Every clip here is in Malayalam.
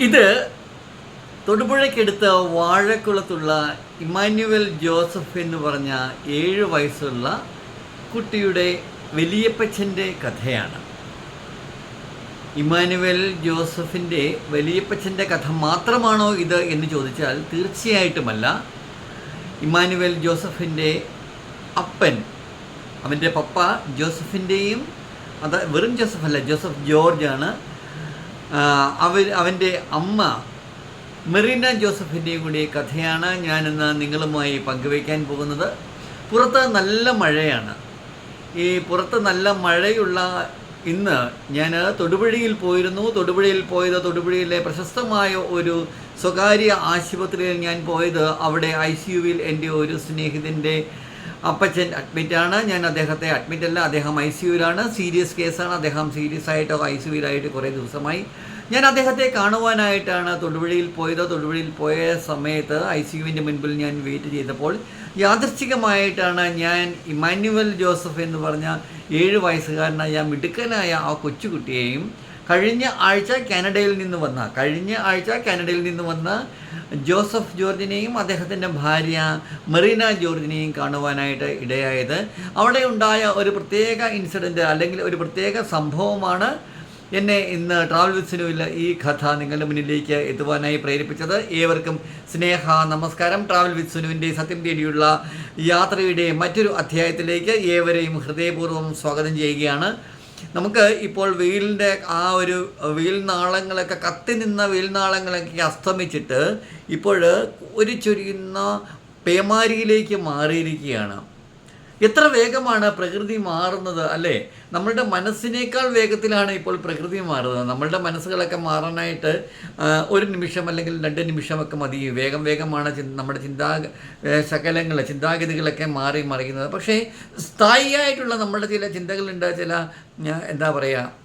ഇത് തൊടുപുഴയ്ക്കടുത്ത് വാഴക്കുളത്തുള്ള ഇമാനുവൽ ജോസഫ് എന്ന് പറഞ്ഞ ഏഴ് വയസ്സുള്ള കുട്ടിയുടെ വലിയപ്പച്ചന്റെ കഥയാണ്. ഇമാനുവൽ ജോസഫിന്റെ വലിയപ്പച്ചന്റെ കഥ മാത്രമാണോ ഇത് എന്ന് ചോദിച്ചാൽ തീർച്ചയായിട്ടുമല്ല. ഇമാനുവൽ ജോസഫിന്റെ അപ്പൻ അവന്റെ പപ്പ ജോസഫിന്റെയും അത് വെറും ജോസഫ് അല്ല ജോസഫ് ജോർജാണ് അവർ അവന്റെ അമ്മ മെറീന ജോസഫിന്റെയും കൂടി കഥയാണ് ഞാനിന്ന് നിങ്ങളുമായി പങ്കുവയ്ക്കാൻ പോകുന്നത്. പുറത്ത് നല്ല മഴയാണ്. ഈ പുറത്ത് നല്ല മഴയുള്ള ഇന്ന് ഞാൻ തൊടുപുഴയിൽ പോയിരുന്നു. തൊടുപുഴയിൽ പോയത് തൊടുപുഴയിലെ പ്രശസ്തമായ ഒരു സ്വകാര്യ ആശുപത്രിയിൽ ഞാൻ പോയത് അവിടെ ഐ സി യുവിൽ എന്റെ ഒരു സ്നേഹിതന്റെ അപ്പച്ചൻ അഡ്മിറ്റാണ്. ഞാൻ അദ്ദേഹത്തെ അഡ്മിറ്റ് അല്ല. അദ്ദേഹം ഐ സി യുവിലാണ്. സീരിയസ് കേസാണ്. അദ്ദേഹം സീരിയസ് ആയിട്ടോ ഐ സി യുവിലായിട്ട് കുറേ ദിവസമായി. ഞാൻ അദ്ദേഹത്തെ കാണുവാനായിട്ടാണ് തൊടുപുഴയിൽ പോയത്. തൊടുപുഴയിൽ പോയ സമയത്ത് ഐ സി യുവിന്റെ മുൻപിൽ ഞാൻ വെയിറ്റ് ചെയ്തപ്പോൾ യാദൃശ്ചികമായിട്ടാണ് ഞാൻ ഇമാനുവൽ ജോസഫ് എന്ന് പറഞ്ഞ ഏഴ് വയസ്സുകാരനായ മിടുക്കനായ ആ കൊച്ചുകുട്ടിയെയും കഴിഞ്ഞ ആഴ്ച കാനഡയിൽ നിന്ന് വന്ന കഴിഞ്ഞ ആഴ്ച കാനഡയിൽ നിന്ന് വന്ന ജോസഫ് ജോർജിനെയും അദ്ദേഹത്തിന്റെ ഭാര്യ മെറീന ജോർജിനെയും കാണുവാനായിട്ട് ഇടയായത്. അവിടെ ഉണ്ടായ ഒരു പ്രത്യേക ഇൻസിഡന്റ് അല്ലെങ്കിൽ ഒരു പ്രത്യേക സംഭവമാണ് എന്നെ ഇന്ന് ട്രാവൽ വിസിനുവിൽ ഈ കഥ നിങ്ങളുടെ മുന്നിലേക്ക് എത്തുവാനായി പ്രേരിപ്പിച്ചത്. ഏവർക്കും സ്നേഹ നമസ്കാരം. ട്രാവൽ വിത്സുനുവിന്റെ സത്യം തേടിയുള്ള യാത്രയുടെ മറ്റൊരു അധ്യായത്തിലേക്ക് ഏവരെയും ഹൃദയപൂർവം സ്വാഗതം ചെയ്യുകയാണ്. നമുക്ക് ഇപ്പോൾ വെയിലിന്റെ ആ ഒരു വെയിൽ നാളങ്ങളൊക്കെ കത്തി നിന്ന വെയിൽ നാളങ്ങളൊക്കെ അസ്തമിച്ചിട്ട് ഇപ്പോൾ ഒരു ചൊരിയുന്ന പേമാരിയിലേക്ക് മാറിയിരിക്കുകയാണ്. എത്ര വേഗമാണ് പ്രകൃതി മാറുന്നത് അല്ലേ? നമ്മളുടെ മനസ്സിനേക്കാൾ വേഗത്തിലാണ് ഇപ്പോൾ പ്രകൃതി മാറുന്നത്. നമ്മളുടെ മനസ്സുകളൊക്കെ മാറാനായിട്ട് ഒരു നിമിഷം അല്ലെങ്കിൽ രണ്ട് നിമിഷമൊക്കെ മതി. വേഗം വേഗമാണ് നമ്മുടെ ചിന്താ ശകലങ്ങൾ ചിന്താഗതികളൊക്കെ മാറി മറിയുന്നത്. പക്ഷേ സ്ഥായിയായിട്ടുള്ള നമ്മുടെ ചില ചിന്തകളുണ്ട് ചില എന്താ പറയുക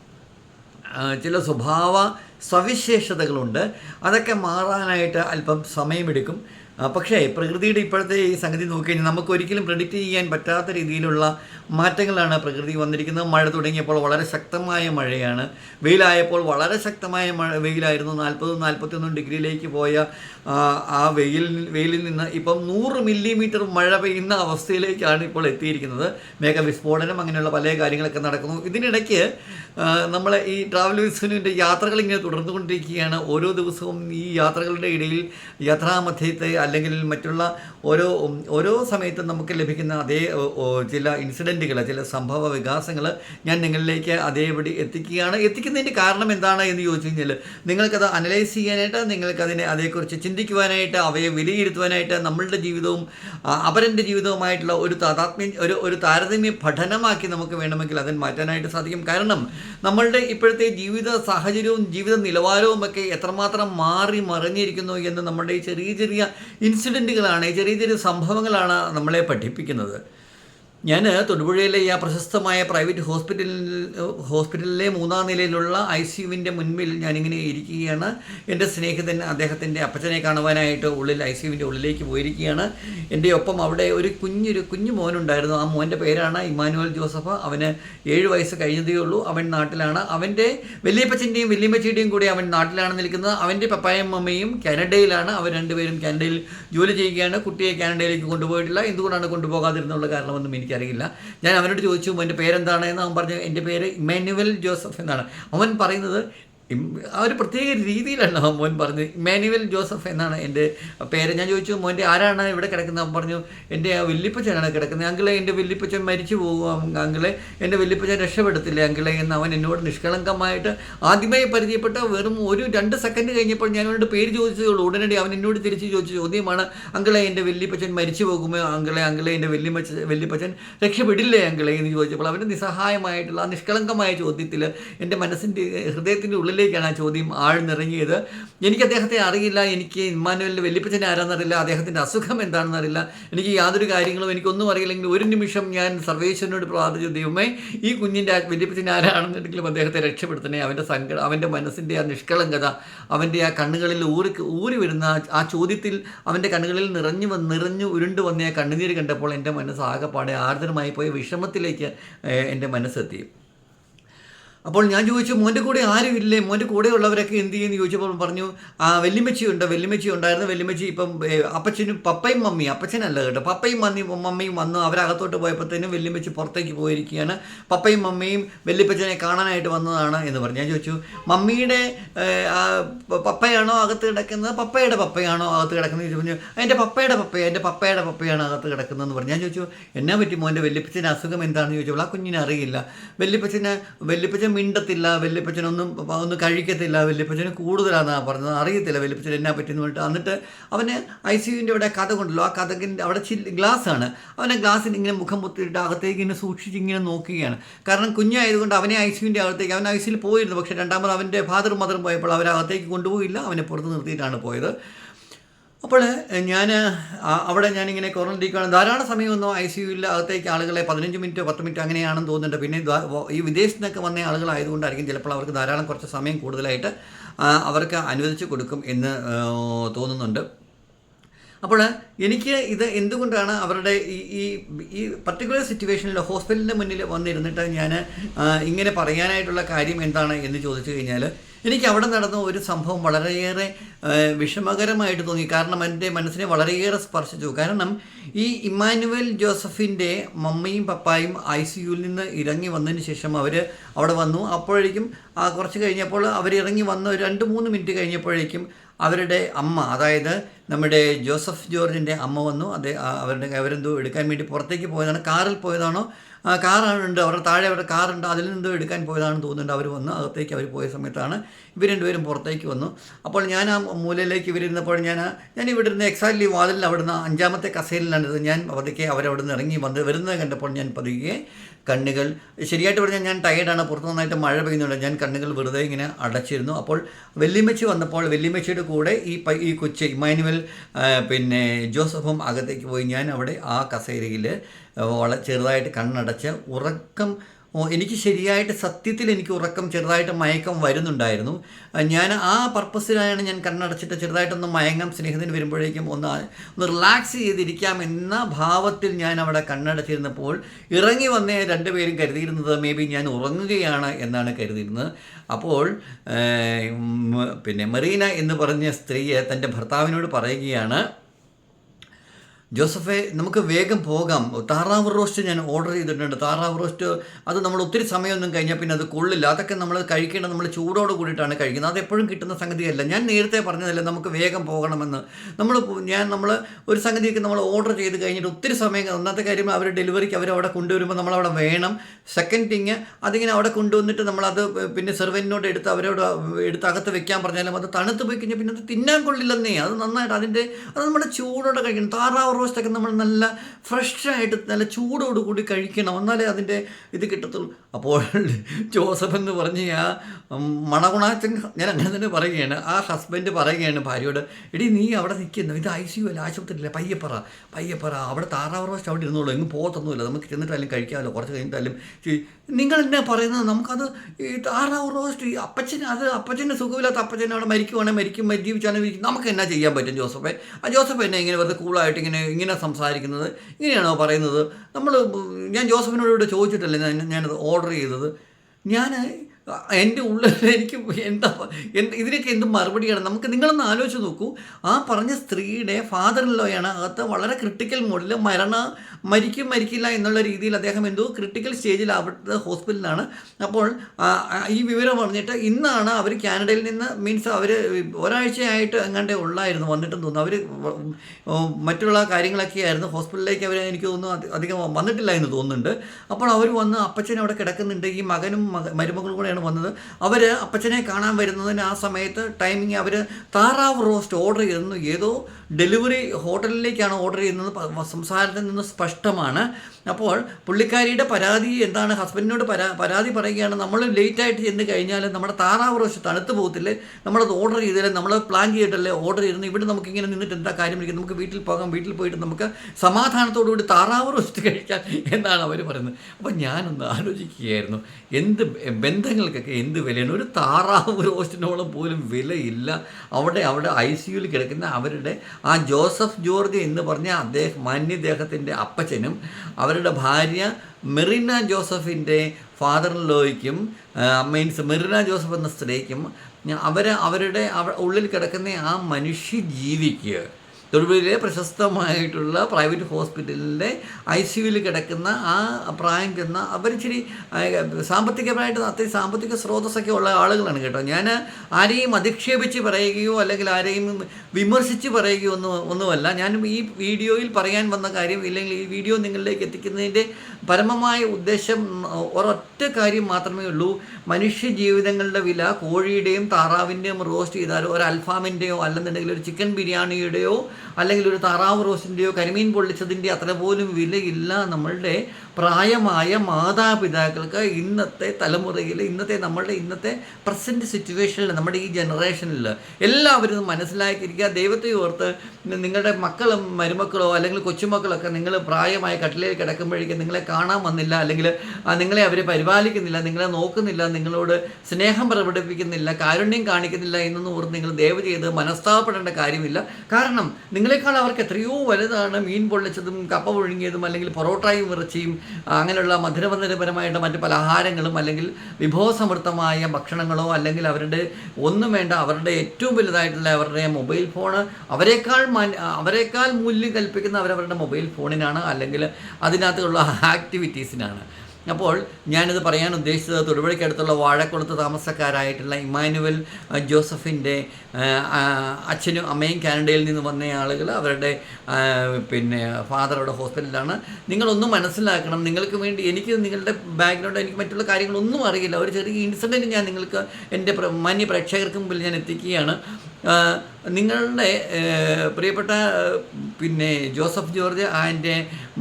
ചില സ്വഭാവ സവിശേഷതകളുണ്ട്. അതൊക്കെ മാറാനായിട്ട് അല്പം സമയമെടുക്കും. പക്ഷേ പ്രകൃതിയുടെ ഇപ്പോഴത്തെ ഈ സംഗതി നോക്കിക്കഴിഞ്ഞാൽ നമുക്ക് ഒരിക്കലും പ്രെഡിക്റ്റ് ചെയ്യാൻ പറ്റാത്ത രീതിയിലുള്ള മാറ്റങ്ങളാണ് പ്രകൃതി വന്നിരിക്കുന്നത്. മഴ തുടങ്ങിയപ്പോൾ വളരെ ശക്തമായ മഴയാണ്. വെയിലായപ്പോൾ വളരെ ശക്തമായ മഴ വെയിലായിരുന്നു. നാൽപ്പത് നാൽപ്പത്തിയൊന്നും ഡിഗ്രിയിലേക്ക് പോയ ആ, വെയിൽ വെയിലിൽ നിന്ന് ഇപ്പം നൂറ് മില്ലിമീറ്റർ മഴ പെയ്യുന്ന അവസ്ഥയിലേക്കാണ് ഇപ്പോൾ എത്തിയിരിക്കുന്നത്. മേഘവിസ്ഫോടനം അങ്ങനെയുള്ള പല കാര്യങ്ങളൊക്കെ നടക്കുന്നു. ഇതിനിടയ്ക്ക് നമ്മൾ ഈ ട്രാവൽ വിസിനുവിന്റെ യാത്രകൾ ഇങ്ങനെ തുടർന്നുകൊണ്ടിരിക്കുകയാണ്. ഓരോ ദിവസവും ഈ യാത്രകളുടെ ഇടയിൽ യാത്രാമധ്യത്തെ അല്ലെങ്കിൽ മറ്റുള്ള ഓരോ ഓരോ സമയത്തും നമുക്ക് ലഭിക്കുന്ന അതേ ചില ഇൻസിഡന്റുകൾ ചില സംഭവ വികാസങ്ങൾ ഞാൻ നിങ്ങളിലേക്ക് അതേപടി എത്തിക്കുകയാണ്. എത്തിക്കുന്നതിന്റെ കാരണം എന്താണ് എന്ന് ചോദിച്ചു കഴിഞ്ഞാൽ നിങ്ങൾക്കത് അനലൈസ് ചെയ്യാനായിട്ട് നിങ്ങൾക്കതിനെ അതേക്കുറിച്ച് ചിന്തിക്കുവാനായിട്ട് അവയെ വിലയിരുത്തുവാനായിട്ട് നമ്മളുടെ ജീവിതവും അപരന്റെ ജീവിതവുമായിട്ടുള്ള ഒരു താതാത്മ്യം ഒരു ഒരു താരതമ്യ പഠനമാക്കി നമുക്ക് വേണമെങ്കിൽ അതിന് മാറ്റാനായിട്ട് സാധിക്കും. കാരണം നമ്മളുടെ ഇപ്പോഴത്തെ ജീവിത സാഹചര്യവും ജീവിത നിലവാരവും ഒക്കെ എത്രമാത്രം മാറി മറിഞ്ഞിരിക്കുന്നു എന്ന് നമ്മുടെ ഈ ചെറിയ ചെറിയ ഇൻസിഡന്റുകളാണ് ചെറിയ ചെറിയ സംഭവങ്ങളാണ് നമ്മളെ പഠിപ്പിക്കുന്നത്. ഞാൻ തൊടുപുഴയിലെ ആ പ്രശസ്തമായ പ്രൈവറ്റ് ഹോസ്പിറ്റലിൽ ഹോസ്പിറ്റലിലെ മൂന്നാം നിലയിലുള്ള ഐ സി യുവിന്റെ മുൻപിൽ ഞാനിങ്ങനെ ഇരിക്കുകയാണ്. എന്റെ സ്നേഹിതൻ അദ്ദേഹത്തിന്റെ അപ്പച്ചനെ കാണുവാനായിട്ട് ഉള്ളിൽ ഐ സി യുവിന്റെ ഉള്ളിലേക്ക് പോയിരിക്കുകയാണ്. എന്റെ ഒപ്പം അവിടെ ഒരു കുഞ്ഞൊരു കുഞ്ഞു മോനുണ്ടായിരുന്നു. ആ മോന്റെ പേരാണ് ഇമ്മാനുവൽ ജോസഫ്. അവന് ഏഴ് വയസ്സ് കഴിഞ്ഞതേ ഉള്ളൂ. അവൻ നാട്ടിലാണ്. അവന്റെ വലിയപ്പച്ചന്റെയും വലിയമ്മച്ചിയുടെയും കൂടി അവൻ നാട്ടിലാണ് നിൽക്കുന്നത്. അവന്റെ പപ്പായും അമ്മയും കാനഡയിലാണ്. അവർ രണ്ടുപേരും കാനഡയിൽ ജോലി ചെയ്യുകയാണ്. കുട്ടിയെ കാനഡയിലേക്ക് കൊണ്ടുപോയിട്ടില്ല. എന്തുകൊണ്ടാണ് കൊണ്ടുപോകാതിരുന്നുള്ള കാരണമൊന്നും എനിക്കറിയില്ല. ഞാൻ അവനോട് ചോദിച്ചു എന്റെ പേരെന്താണ്? എന്ന് അവൻ പറഞ്ഞു എന്റെ പേര് ഇമ്മാനുവൽ ജോസഫ് എന്നാണ്. അവൻ പറയുന്നത് ആ ഒരു പ്രത്യേക രീതിയിലാണ് മോൻ പറഞ്ഞത് ഇമാനുവൽ ജോസഫ് എന്നാണ് എന്റെ പേര്. ഞാൻ ചോദിച്ചു മോന്റെ ആരാണ് ഇവിടെ കിടക്കുന്നത്? അവൻ പറഞ്ഞു എന്റെ ആ വല്യപ്പച്ചനാണ് കിടക്കുന്നത്. അങ്കിളെ എന്റെ വല്യപ്പച്ചൻ മരിച്ചു പോകും. അങ്കിളെ എന്റെ വല്യപ്പച്ചൻ രക്ഷപ്പെടുത്തില്ലേ അങ്കിളെ എന്ന് അവൻ എന്നോട് നിഷ്കളങ്കമായിട്ട് ആദ്യമായി പരിചയപ്പെട്ട വെറും ഒരു രണ്ട് സെക്കൻഡ് കഴിഞ്ഞപ്പോൾ ഞാൻ അവനോട് പേര് ചോദിച്ചതുള്ളൂ ഉടനടി അവൻ എന്നോട് തിരിച്ച് ചോദിച്ച ചോദ്യമാണ് അങ്കിളെ എന്റെ വല്യപ്പച്ചൻ മരിച്ചു പോകുമോ? അങ്കിളെ അങ്കിളെ എന്റെ വല്യമ്മച്ച വല്യപ്പച്ചൻ രക്ഷപ്പെടില്ലേ അങ്കിളെ? എന്ന് ചോദിച്ചപ്പോൾ അവന്റെ നിസ്സഹായമായിട്ടുള്ള ആ നിഷ്കളങ്കമായ ചോദ്യത്തിൽ എന്റെ മനസ്സിന്റെ ഹൃദയത്തിന്റെ ഉള്ളിലേക്കാണ് ആ ചോദ്യം ആഴ്ന്നിറങ്ങിയത്. എനിക്ക് അദ്ദേഹത്തെ അറിയില്ല. എനിക്ക് ഇമ്മാനുവലിന്റെ വല്യപ്പച്ചനെ ആരാന്നറിയില്ല. അദ്ദേഹത്തിന്റെ അസുഖം എന്താണെന്ന് അറിയില്ല എനിക്ക് യാതൊരു കാര്യങ്ങളും എനിക്കൊന്നും അറിയില്ലെങ്കിൽ ഒരു നിമിഷം ഞാൻ സർവേശ്വരനോട് പ്രാർത്ഥിച്ചു ദൈവമേ ഈ കുഞ്ഞിന്റെ വല്യപ്പച്ചൻ ആരാണെന്നുണ്ടെങ്കിലും അദ്ദേഹത്തെ രക്ഷപ്പെടുത്തണേ. അവന്റെ സങ്കടം അവന്റെ മനസ്സിന്റെ ആ നിഷ്കളങ്കത അവന്റെ ആ കണ്ണുകളിൽ ഊറി ഊറി വരുന്ന ആ- ചോദ്യത്തിൽ അവന്റെ കണ്ണുകളിൽ നിറഞ്ഞു നിറഞ്ഞു ഉരുണ്ടു വന്ന ആ കണ്ണുനീര് കണ്ടപ്പോൾ എന്റെ മനസ്സ് ആകെപ്പാടെ ആർദ്രമായി പോയ വിഷമത്തിലേക്ക് എന്റെ മനസ്സെത്തി. അപ്പോൾ ഞാൻ ചോദിച്ചു മോന്റെ കൂടെ ആരും ഇല്ലേ? മോന്റെ കൂടെ ഉള്ളവരൊക്കെ എന്ത് ചെയ്യുന്നു? ചോദിച്ചപ്പോൾ പറഞ്ഞു ആ വെല്ലുമച്ചി ഉണ്ട് വെല്ലുമച്ചി ഉണ്ടായിരുന്നു. വെല്ലുമച്ചി ഇപ്പം അപ്പച്ചനും പപ്പയും മമ്മി അപ്പച്ചനല്ല കേട്ടോ. പപ്പയും മമ്മി മമ്മിയും വന്നു അവരകത്തോട്ട് പോയപ്പോഴത്തേനും വെല്ലുമച്ചി പുറത്തേക്ക് പോയിരിക്കുകയാണ്. പപ്പയും മമ്മിയും വെല്ലിപ്പച്ചനെ കാണാനായിട്ട് വന്നതാണ് എന്ന് പറഞ്ഞു. ഞാൻ ചോദിച്ചു മമ്മിയുടെ പപ്പയാണോ അകത്ത് കിടക്കുന്നത്? പപ്പയുടെ പപ്പയാണോ അകത്ത് കിടക്കുന്നത്? ചോദിച്ചു പറഞ്ഞു എന്റെ പപ്പയുടെ പപ്പയ എന്റെ പപ്പയുടെ പപ്പയാണ് അകത്ത് കിടക്കുന്നതെന്ന് പറഞ്ഞു. ഞാൻ ചോദിച്ചു എന്നാ പറ്റി മോന്റെ വെല്ലിപ്പച്ചന്റെ അസുഖം എന്താണെന്ന് ചോദിച്ചപ്പോൾ ആ കുഞ്ഞിനെ അറിയില്ല. വെല്ലുപ്പച്ചന് വെല്ലിപ്പച്ചൻ മിണ്ടത്തില്ല വല്യപ്പച്ചനൊന്നും ഒന്നും കഴിക്കത്തില്ല വല്യപ്പച്ചന് കൂടുതലാണെന്നാണ് പറഞ്ഞത്. അറിയത്തില്ല വല്യപ്പച്ചൻ എന്നാ പറ്റിയെന്ന് പറഞ്ഞിട്ട്. എന്നിട്ട് അവന് ഐ സി യുവിന്റെ അവിടെ കഥ കൊണ്ടല്ലോ. ആ കഥകിന്റെ അവിടെ ചില്ല ഗ്ലാസ്സാണ്. അവനെ ഗ്ലാസ്സിൽ ഇങ്ങനെ മുഖം പൊത്തിയിട്ട് അകത്തേക്ക് ഇങ്ങനെ സൂക്ഷിച്ച് ഇങ്ങനെ നോക്കുകയാണ്. കാരണം കുഞ്ഞായതുകൊണ്ട് അവനെ ഐ സി യുവിന്റെ അകത്തേക്ക് അവൻ ഐ സിയിൽ പോയിരുന്നു. പക്ഷേ രണ്ടാമത് അവന്റെ ഫാദറും മദറും പോയപ്പോൾ അവരകത്തേക്ക് കൊണ്ടുപോയില്ല. അവനെ പുറത്ത് നിർത്തിയിട്ടാണ് പോയത്. അപ്പോൾ ഞാൻ അവിടെ ഞാനിങ്ങനെ ക്വാറന്റീൻ ധാരാളം സമയമൊന്നും ഐ സി യുവിൽ അകത്തേക്ക് ആളുകളെ പതിനഞ്ച് മിനിറ്റ് പത്ത് മിനിറ്റ് അങ്ങനെയാണെന്ന് തോന്നുന്നുണ്ട്. പിന്നെ ഈ വിദേശത്ത് നിന്നൊക്കെ വന്ന ആളുകളായതുകൊണ്ടായിരിക്കും ചിലപ്പോൾ അവർക്ക് ധാരാളം കുറച്ച് സമയം കൂടുതലായിട്ട് അവർക്ക് അനുവദിച്ച് കൊടുക്കും എന്ന് തോന്നുന്നുണ്ട്. അപ്പോൾ എനിക്ക് ഇത് എന്തുകൊണ്ടാണ് അവരുടെ ഈ ഈ ഈ പർട്ടിക്കുലർ സിറ്റുവേഷനിൽ ഹോസ്പിറ്റലിന്റെ മുന്നിൽ വന്നിരുന്നിട്ട് ഞാൻ ഇങ്ങനെ പറയാനായിട്ടുള്ള കാര്യം എന്താണ് എന്ന് ചോദിച്ചു കഴിഞ്ഞാൽ എനിക്ക് അവിടെ നടന്ന ഒരു സംഭവം വളരെയേറെ വിഷമകരമായിട്ട് തോന്നി. കാരണം എന്റെ മനസ്സിനെ വളരെയേറെ സ്പർശിച്ചു. കാരണം ഈ ഇമ്മാനുവൽ ജോസഫിന്റെ മമ്മിയും പപ്പായും ഐ സി യുവിൽ നിന്ന് ഇറങ്ങി വന്നതിന് ശേഷം അവർ അവിടെ വന്നു. അപ്പോഴേക്കും ആ, കുറച്ച് കഴിഞ്ഞപ്പോൾ അവർ ഇറങ്ങി വന്ന രണ്ട് മൂന്ന് മിനിറ്റ് കഴിഞ്ഞപ്പോഴേക്കും അവരുടെ അമ്മ അതായത് നമ്മുടെ ജോസഫ് ജോർജിന്റെ അമ്മ വന്നു. അതെ അവരുടെ അവരെന്തോ എടുക്കാൻ വേണ്ടി പുറത്തേക്ക് പോയതാണ്. കാറിൽ പോയതാണോ? ആ കാറാണ് ഉണ്ട് അവരുടെ താഴെ അവരുടെ കാറുണ്ട്. അതിൽ നിന്നോ എടുക്കാൻ പോയതാണെന്ന് തോന്നുന്നുണ്ട്. അവർ വന്ന് അകത്തേക്ക് അവർ പോയ സമയത്താണ് ഇവർ രണ്ടുപേരും പുറത്തേക്ക് വന്നു. അപ്പോൾ ഞാൻ ആ മൂലയിലേക്ക് ഇവരിരുന്നപ്പോൾ ഞാൻ ഞാൻ ഇവിടെ ഇരുന്ന് എക്സാക്ട്ലി വാതിലിൽ അവിടുന്ന് അഞ്ചാമത്തെ കസേലിലാണിത് ഞാൻ പതുക്കെ അവരവിടെ നിന്ന് ഇറങ്ങി വന്ന് വരുന്നത് കണ്ടപ്പോൾ ഞാൻ പതുക്കെ കണ്ണുകൾ ശരിയായിട്ട് പറഞ്ഞാൽ ഞാൻ ടയേർഡാണ് പുറത്ത് നന്നായിട്ട് മഴ പെയ്യുന്നുണ്ട്. ഞാൻ കണ്ണുകൾ വെറുതെ ഇങ്ങനെ അടച്ചിരുന്നു. അപ്പോൾ വെല്ലിമച്ചി വന്നപ്പോൾ വെല്ലിമച്ചിയുടെ കൂടെ ഈ ഈ കൊച്ച് ഇമാനുവൽ പിന്നെ ജോസഫും അകത്തേക്ക് പോയി. ഞാൻ അവിടെ ആ കസേരയിൽ വളരെ ചെറുതായിട്ട് കണ്ണടച്ച് ഉറക്കം എനിക്ക് ശരിയായിട്ട് സത്യത്തിൽ എനിക്ക് ഉറക്കം ചെറുതായിട്ട് മയക്കം വരുന്നുണ്ടായിരുന്നു. ഞാൻ ആ പർപ്പസിലാണ് ഞാൻ കണ്ണടച്ചിട്ട് ചെറുതായിട്ടൊന്ന് മയങ്ങാം സ്നേഹത്തിന് വരുമ്പോഴേക്കും ഒന്ന് ഒന്ന് റിലാക്സ് ചെയ്തിരിക്കാം എന്ന ഭാവത്തിൽ ഞാൻ അവിടെ കണ്ണടച്ചിരുന്നപ്പോൾ ഇറങ്ങി വന്ന രണ്ടുപേരും കരുതിയിരുന്നത് മേ ബി ഞാൻ ഉറങ്ങുകയാണ് എന്നാണ് കരുതിയിരുന്നത്. അപ്പോൾ പിന്നെ മെറീന എന്ന് പറഞ്ഞ സ്ത്രീയെ തന്റെ ഭർത്താവിനോട് പറയുകയാണ് ജോസഫെ നമുക്ക് വേഗം പോകാം. താറാവ് റോസ്റ്റ് ഞാൻ ഓർഡർ ചെയ്തിട്ടുണ്ട്. താറാവ് റോസ്റ്റ് അത് നമ്മൾ ഒത്തിരി സമയമൊന്നും കഴിഞ്ഞാൽ പിന്നെ അത് കൊള്ളില്ല. അതൊക്കെ നമ്മൾ കഴിക്കേണ്ടത് നമ്മൾ ചൂടോട് കൂടിയിട്ടാണ് കഴിക്കുന്നത്. അത് എപ്പോഴും കിട്ടുന്ന സംഗതിയല്ല. ഞാൻ നേരത്തെ പറഞ്ഞതല്ലേ നമുക്ക് വേഗം പോകണമെന്ന്. നമ്മൾ ഞാൻ നമ്മൾ ഒരു സംഗതിയൊക്കെ നമ്മൾ ഓർഡർ ചെയ്ത് കഴിഞ്ഞിട്ട് ഒത്തിരി സമയം ഒന്നാമത്തെ കാര്യം അവർ ഡെലിവറിക്ക് അവർ അവിടെ കൊണ്ടുവരുമ്പോൾ നമ്മളവിടെ വേണം. സെക്കൻഡ് തിങ് അതിങ്ങനെ അവിടെ കൊണ്ടുവന്നിട്ട് നമ്മളത് പിന്നെ സെർവന്റിനോട് എടുത്ത് അവരോട് എടുത്ത് അകത്ത് വെക്കാൻ പറഞ്ഞാലും അത് തണുത്ത് പോയി കഴിഞ്ഞാൽ പിന്നെ അത് തിന്നാൻ കൊള്ളില്ലെന്നേ. അത് നന്നായിട്ട് അതിന്റെ അത് നമ്മുടെ ചൂടോടെ കഴിക്കണം. താറാവ് റോസ്റ്റൊക്കെ നമ്മൾ നല്ല ഫ്രഷായിട്ട് നല്ല ചൂടോട് കൂടി കഴിക്കണം. എന്നാലേ അതിന്റെ ഇത് കിട്ടത്തുള്ളൂ. അപ്പോൾ ജോസഫ് എന്ന് പറഞ്ഞ് ആ മണകുണാച്ചൻ ഞാൻ അങ്ങനെ തന്നെ പറയുകയാണ്. ആ ഹസ്ബൻഡ് പറയുകയാണ് ഭാര്യയോട് എടി നീ അവിടെ നിൽക്കുന്നു ഇത് ഐ സി യു അല്ല? ആശുപത്രിയില്ല? പയ്യപ്പറ പയ്യപ്പറ. അവിടെ താറാവ് റോസ്റ്റ് അവിടെ ഇരുന്നോളൂ. എങ്ങും പോകത്തൊന്നുമില്ല. നമുക്ക് ചെന്നിട്ടാലും കഴിക്കാമല്ലോ. കുറച്ച് കഴിഞ്ഞിട്ടാലും നിങ്ങൾ എന്നാ പറയുന്നത്? നമുക്കത് ഈ താറാവ് റോസ്റ്റ് അപ്പച്ചൻ അത് അപ്പച്ചന്റെ സുഖമില്ലാത്ത അപ്പച്ചൻ അവിടെ മരിക്കുവാണെങ്കിൽ മരിക്കും മരി- ജീവിച്ചാണെങ്കിൽ. നമുക്ക് എന്നാ ചെയ്യാൻ പറ്റും ജോസഫെ? ആ ജോസഫ് എന്നെ ഇങ്ങനെ വെറുതെ കൂളായിട്ട് ഇങ്ങനെ ഇങ്ങനെ സംസാരിക്കുന്നത് ഇങ്ങനെയാണോ പറയുന്നത്? നമ്മൾ ഞാൻ ജോസഫിനോട് ഇവിടെ ചോദിച്ചിട്ടല്ലേ ഞാൻ ഞാനത് ഓർഡർ ചെയ്തത്. ഞാൻ എന്റെ ഉള്ളിൽ എനിക്ക് എന്താ എന്ത് ഇതിനൊക്കെ എന്ത് മറുപടിയാണ്? നമുക്ക് നിങ്ങളൊന്ന് ആലോചിച്ച് നോക്കൂ. ആ പറഞ്ഞ സ്ത്രീയുടെ ഫാദറിലോയാണ് അകത്ത് വളരെ ക്രിട്ടിക്കൽ മോഡിൽ മരണ മരിക്കും മരിക്കില്ല എന്നുള്ള രീതിയിൽ അദ്ദേഹം എന്തോ ക്രിട്ടിക്കൽ സ്റ്റേജിൽ അവിടുത്തെ ഹോസ്പിറ്റലിലാണ് അപ്പോൾ ഈ വിവരം പറഞ്ഞിട്ട് ഇന്നാണ് അവർ കാനഡയിൽ നിന്ന് മീൻസ് അവർ ഒരാഴ്ചയായിട്ട് എങ്ങാണ്ട് ഉള്ളായിരുന്നു വന്നിട്ടെന്ന് തോന്നുന്നു. അവർ മറ്റുള്ള കാര്യങ്ങളൊക്കെ ആയിരുന്നു. ഹോസ്പിറ്റലിലേക്ക് അവർ എനിക്ക് തോന്നുന്നു അധികം വന്നിട്ടില്ല എന്ന് തോന്നുന്നുണ്ട്. അപ്പോൾ അവർ വന്ന് അപ്പച്ചൻ അവിടെ കിടക്കുന്നുണ്ട്. ഈ മകനും മക മരുമകളും കൂടെയാണ് വന്നത്. അവർ അപ്പച്ചനെ കാണാൻ വരുന്നതിന് ആ സമയത്ത് ടൈമിങ് അവർ താറാവ് റോസ്റ്റ് ഓർഡർ ചെയ്തിരുന്നു. ഏതോ ഡെലിവറി ഹോട്ടലിലേക്കാണ് ഓർഡർ ചെയ്യുന്നത്. സംസാരത്തിൽ നിന്ന് സ്പഷ്ടമാണ്. അപ്പോൾ പുള്ളിക്കാരിയുടെ പരാതി എന്താണ്? ഹസ്ബൻഡിനോട് പരാ പരാതി പറയുകയാണ് നമ്മൾ ലേറ്റായിട്ട് ചെന്ന് കഴിഞ്ഞാൽ നമ്മുടെ താറാവ് റോസ്റ്റ് തണുത്ത് പോകത്തില്ലേ? നമ്മളത് ഓർഡർ ചെയ്തില്ലേ നമ്മൾ പ്ലാൻ ചെയ്തിട്ടല്ലേ ഓർഡർ ചെയ്യുന്നത്? ഇവിടെ നമുക്ക് ഇങ്ങനെ നിന്നിട്ട് എന്താ കാര്യം? ഇരിക്കും നമുക്ക് വീട്ടിൽ പോകാം വീട്ടിൽ പോയിട്ട് നമുക്ക് സമാധാനത്തോടു കൂടി താറാവ് റോസ്റ്റ് കഴിക്കാം എന്നാണ് അവർ പറയുന്നത്. അപ്പോൾ ഞാനൊന്ന് ആലോചിക്കുകയായിരുന്നു എന്ത് ബന്ധങ്ങൾക്കൊക്കെ എന്ത് വിലയാണ്? ഒരു താറാവ് റോസ്റ്റിനോളം പോലും വിലയില്ല. അവിടെ അവിടെ ഐ സിയുയിൽ കിടക്കുന്ന അവരുടെ ആ ജോസഫ് ജോർജ് എന്ന് പറഞ്ഞ അദ്ദേഹം മാന്യദേഹത്തിന്റെ അപ്പച്ചനും അവരുടെ ഭാര്യ മെറിന ജോസഫിന്റെ ഫാദർ ലോയ്ക്കും മീൻസ് മെറിന ജോസഫ് എന്ന സ്ത്രീക്കും അവർ അവരുടെ ഉള്ളിൽ കിടക്കുന്ന ആ മനുഷ്യ ജീവിക്ക് തൊടുപുഴയിലെ പ്രശസ്തമായിട്ടുള്ള പ്രൈവറ്റ് ഹോസ്പിറ്റലിന്റെ ഐ സിയുവിൽ കിടക്കുന്ന ആ പ്രായം ചെന്ന അവരിച്ചിരി സാമ്പത്തികമായിട്ട് അത്രയും സാമ്പത്തിക സ്രോതസ്സൊക്കെ ഉള്ള ആളുകളാണ് കേട്ടോ. ഞാൻ ആരെയും അധിക്ഷേപിച്ച് പറയുകയോ അല്ലെങ്കിൽ ആരെയും വിമർശിച്ച് പറയുകയോ ഒന്നും ഒന്നുമല്ല. ഞാൻ ഈ വീഡിയോയിൽ പറയാൻ വന്ന കാര്യം ഇല്ലെങ്കിൽ ഈ വീഡിയോ നിങ്ങളിലേക്ക് എത്തിക്കുന്നതിന്റെ പരമമായ ഉദ്ദേശം ഒരൊറ്റ കാര്യം മാത്രമേ ഉള്ളൂ. മനുഷ്യ ജീവിതങ്ങളുടെ വില കോഴിയുടെയും താറാവിന്റെയും റോസ്റ്റ് ചെയ്താലോ ഒരു അൽഫാമിന്റെയോ അല്ലെന്നുണ്ടെങ്കിൽ ഒരു ചിക്കൻ ബിരിയാണിയുടെയോ അല്ലെങ്കിൽ ഒരു താറാവ് റോസ്റ്റിന്റെയോ കരിമീൻ പൊള്ളിച്ചതിന്റെ അത്ര പോലും വിലയില്ല നമ്മളുടെ പ്രായമായ മാതാപിതാക്കൾക്ക് ഇന്നത്തെ തലമുറയിൽ ഇന്നത്തെ നമ്മളുടെ ഇന്നത്തെ പ്രസന്റ് സിറ്റുവേഷനിൽ നമ്മുടെ ഈ ജനറേഷനിൽ എല്ലാവരും മനസ്സിലാക്കിയിരിക്കുക ദൈവത്തെ ഓർത്ത് നിങ്ങളുടെ മക്കളും മരുമക്കളോ അല്ലെങ്കിൽ കൊച്ചുമക്കളൊക്കെ നിങ്ങൾ പ്രായമായ കട്ടിലേക്ക് കിടക്കുമ്പോഴേക്കും നിങ്ങളെ കാണാൻ വന്നില്ല അല്ലെങ്കിൽ നിങ്ങളെ അവർ പരിപാലിക്കുന്നില്ല നിങ്ങളെ നോക്കുന്നില്ല നിങ്ങളോട് സ്നേഹം പ്രകടിപ്പിക്കുന്നില്ല കാരുണ്യം കാണിക്കുന്നില്ല എന്നൊന്നും ഓർത്ത് നിങ്ങൾ ദയവ് ചെയ്ത് മനസ്താപപ്പെടേണ്ട കാര്യമില്ല. കാരണം നിങ്ങളെക്കാൾ അവർക്ക് എത്രയോ വലുതാണ് മീൻ പൊള്ളിച്ചതും കപ്പ പുഴുങ്ങിയതും അല്ലെങ്കിൽ പൊറോട്ടയും ഇറച്ചിയും അങ്ങനെയുള്ള മധുരമധുരപരമായിട്ട് മറ്റ് പലഹാരങ്ങളും അല്ലെങ്കിൽ വിഭവസമൃദ്ധമായ ഭക്ഷണങ്ങളോ അല്ലെങ്കിൽ അവരുടെ ഒന്നും വേണ്ട അവരുടെ ഏറ്റവും വലുതായിട്ടുള്ള അവരുടെ മൊബൈൽ ഫോണ് അവരെക്കാൾ അവരെക്കാൾ മൂല്യം കൽപ്പിക്കുന്ന അവരവരുടെ മൊബൈൽ ഫോണിനാണ് അല്ലെങ്കിൽ അതിനകത്തുള്ള ആക്ടിവിറ്റീസിനാണ് അപ്പോൾ ഞാനിത് പറയാൻ ഉദ്ദേശിച്ചത് തൊടുപുഴയ്ക്കടുത്തുള്ള വാഴക്കുളത്ത് താമസക്കാരായിട്ടുള്ള ഇമ്മാനുവൽ ജോസഫിന്റെ അച്ഛനും അമ്മയും കാനഡയിൽ നിന്ന് വന്ന ആളുകൾ അവരുടെ പിന്നെ ഫാദറുടെ ഹോസ്പിറ്റലിലാണ്. നിങ്ങളൊന്നും മനസ്സിലാക്കണം. നിങ്ങൾക്ക് വേണ്ടി എനിക്ക് നിങ്ങളുടെ ബാക്ക്ഗ്രൗണ്ട് എനിക്ക് മറ്റുള്ള കാര്യങ്ങളൊന്നും അറിയില്ല. ഒരു ചെറിയ ഇൻസിഡന്റ് ഞാൻ നിങ്ങൾക്ക് എന്റെ മാന്യ പ്രേക്ഷകർക്ക് മുമ്പിൽ ഞാൻ എത്തിക്കുകയാണ്. നിങ്ങളുടെ പ്രിയപ്പെട്ട പിന്നെ Joseph George and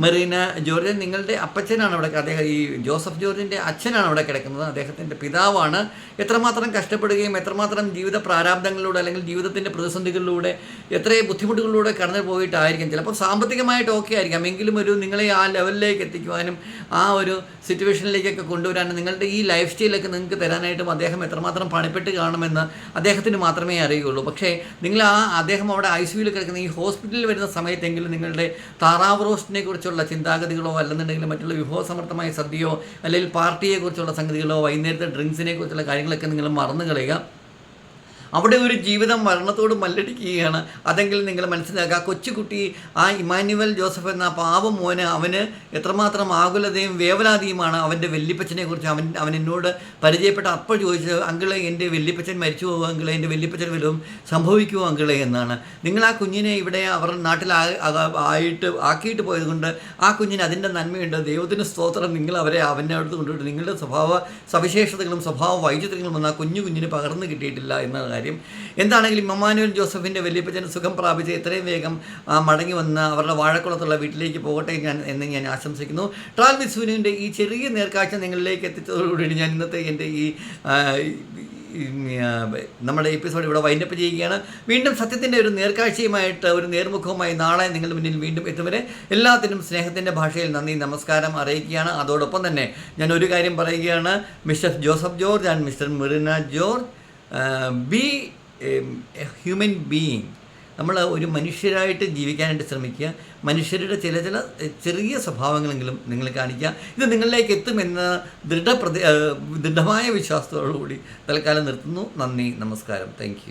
Merina George നിങ്ങളുടെ അപ്പച്ചനാണ് അവിടെ അദ്ദേഹം ഈ ജോസഫ് ജോർജിന്റെ അച്ഛനാണ് അവിടെ കിടക്കുന്നത്. അദ്ദേഹത്തിന്റെ പിതാവാണ്. എത്രമാത്രം കഷ്ടപ്പെടുകയും എത്രമാത്രം ജീവിത പ്രാരാബ്ദങ്ങളിലൂടെ അല്ലെങ്കിൽ ജീവിതത്തിന്റെ പ്രതിസന്ധികളിലൂടെ എത്രയും ബുദ്ധിമുട്ടുകളിലൂടെ കടന്നു പോയിട്ടായിരിക്കും. ചിലപ്പോൾ സാമ്പത്തികമായിട്ട് ഓക്കെ ആയിരിക്കാം. എങ്കിലും ഒരു നിങ്ങളെ ആ ലെവലിലേക്ക് എത്തിക്കുവാനും ആ ഒരു സിറ്റുവേഷനിലേക്കൊക്കെ കൊണ്ടുവരാനും നിങ്ങളുടെ ഈ ലൈഫ് സ്റ്റൈലൊക്കെ നിങ്ങൾക്ക് തരാനായിട്ടും അദ്ദേഹം എത്രമാത്രം പണിപ്പെട്ട് കാണുമെന്ന് അദ്ദേഹത്തിന് മാത്രമേ അറിയുകയുള്ളൂ പക്ഷേ നിങ്ങൾ ആ അദ്ദേഹം അവിടെ ഐ സിയുയിൽ കിടക്കുന്ന ഈ ഹോസ്പിറ്റലിൽ വരുന്ന സമയത്തെങ്കിലും നിങ്ങളുടെ താറാവ് റോസ്റ്റിനെ കുറിച്ചുള്ള ചിന്താഗതികളോ അല്ലെന്നുണ്ടെങ്കിൽ മറ്റുള്ള വിഭവസമർത്ഥമായ സദ്യയോ അല്ലെങ്കിൽ പാർട്ടിയെക്കുറിച്ചുള്ള സംഗതികളോ വൈകുന്നേരത്തെ ഡ്രിങ്ക്സിനെ കുറിച്ചുള്ള കാര്യങ്ങളൊക്കെ നിങ്ങൾ മറന്നു കളയുക അവിടെ ഒരു ജീവിതം മരണത്തോട് മല്ലടിക്കുകയാണ്. അതെങ്കിൽ നിങ്ങൾ മനസ്സിലാക്കുക കൊച്ചുകുട്ടി ആ ഇമാനുവൽ ജോസഫ് എന്ന പാവം മോന് അവന് എത്രമാത്രം ആകുലതയും വേവലാതിയുമാണ് അവന്റെ വെല്ലിപ്പച്ചനെ കുറിച്ച്. അവൻ അവൻ എന്നോട് പരിചയപ്പെട്ട അപ്പോൾ ചോദിച്ചത് അങ്കിളെ എന്റെ വെല്ലിപ്പച്ചൻ മരിച്ചു പോകുമോ? അങ്കിളെ എന്റെ വെല്ലിപ്പച്ചൻ വല്ലതും സംഭവിക്കുമോ? അങ്കിളെ? എന്നാണ്. നിങ്ങൾ ആ കുഞ്ഞിനെ ഇവിടെ അവർ നാട്ടിൽ ആയിട്ട് ആക്കിയിട്ട് പോയതുകൊണ്ട് ആ കുഞ്ഞിന് അതിന്റെ നന്മയുണ്ട്. ദൈവത്തിന് സ്തോത്രം നിങ്ങൾ അവരെ അവന്റെ അടുത്ത് കൊണ്ടുപോയിട്ട് നിങ്ങളുടെ സ്വഭാവ സവിശേഷതകളും സ്വഭാവ വൈചിത്രങ്ങളും ഒന്നും ആ കുഞ്ഞു കുഞ്ഞിന് പകർന്നു കിട്ടിയിട്ടില്ല എന്ന കാര്യം. എന്താണെങ്കിലും ഇമ്മാനുവൽ ജോസഫിന്റെ വലിയപ്പച്ചന് സുഖം പ്രാപിച്ച് എത്രയും വേഗം മടങ്ങി വന്ന് അവരുടെ വാഴക്കുളത്തുള്ള വീട്ടിലേക്ക് പോകട്ടെ ഞാൻ എന്ന് ഞാൻ ആശംസിക്കുന്നു. ട്രാൽ വിസുവിന്റെ ഈ ചെറിയ നേർക്കാഴ്ച നിങ്ങളിലേക്ക് എത്തിച്ചതോടുകൂടി ഞാൻ ഇന്നത്തെ എന്റെ ഈ നമ്മുടെ എപ്പിസോഡ് ഇവിടെ വൈൻഡപ്പ് ചെയ്യുകയാണ്. വീണ്ടും സത്യത്തിന്റെ ഒരു നേർക്കാഴ്ചയുമായിട്ട് ഒരു നേർമുഖവുമായി നാളെ നിങ്ങളുടെ മുന്നിൽ വീണ്ടും എത്തുവരെ എല്ലാത്തിനും സ്നേഹത്തിന്റെ ഭാഷയിൽ നന്ദി നമസ്കാരം അറിയിക്കുകയാണ്. അതോടൊപ്പം തന്നെ ഞാൻ ഒരു കാര്യം പറയുകയാണ്. Mister Joseph George and mister Merina George be human being. നമ്മൾ ഒരു മനുഷ്യരായിട്ട് ജീവിക്കാനായിട്ട് ശ്രമിക്കുക. മനുഷ്യരുടെ ചില ചില ചെറിയ സ്വഭാവങ്ങളെങ്കിലും നിങ്ങൾ കാണിക്കുക. ഇത് നിങ്ങളിലേക്ക് എത്തുമെന്ന ദൃഢപ്രതി ദൃഢമായ വിശ്വാസത്തോടുകൂടി തൽക്കാലം നിർത്തുന്നു. നന്ദി നമസ്കാരം. താങ്ക്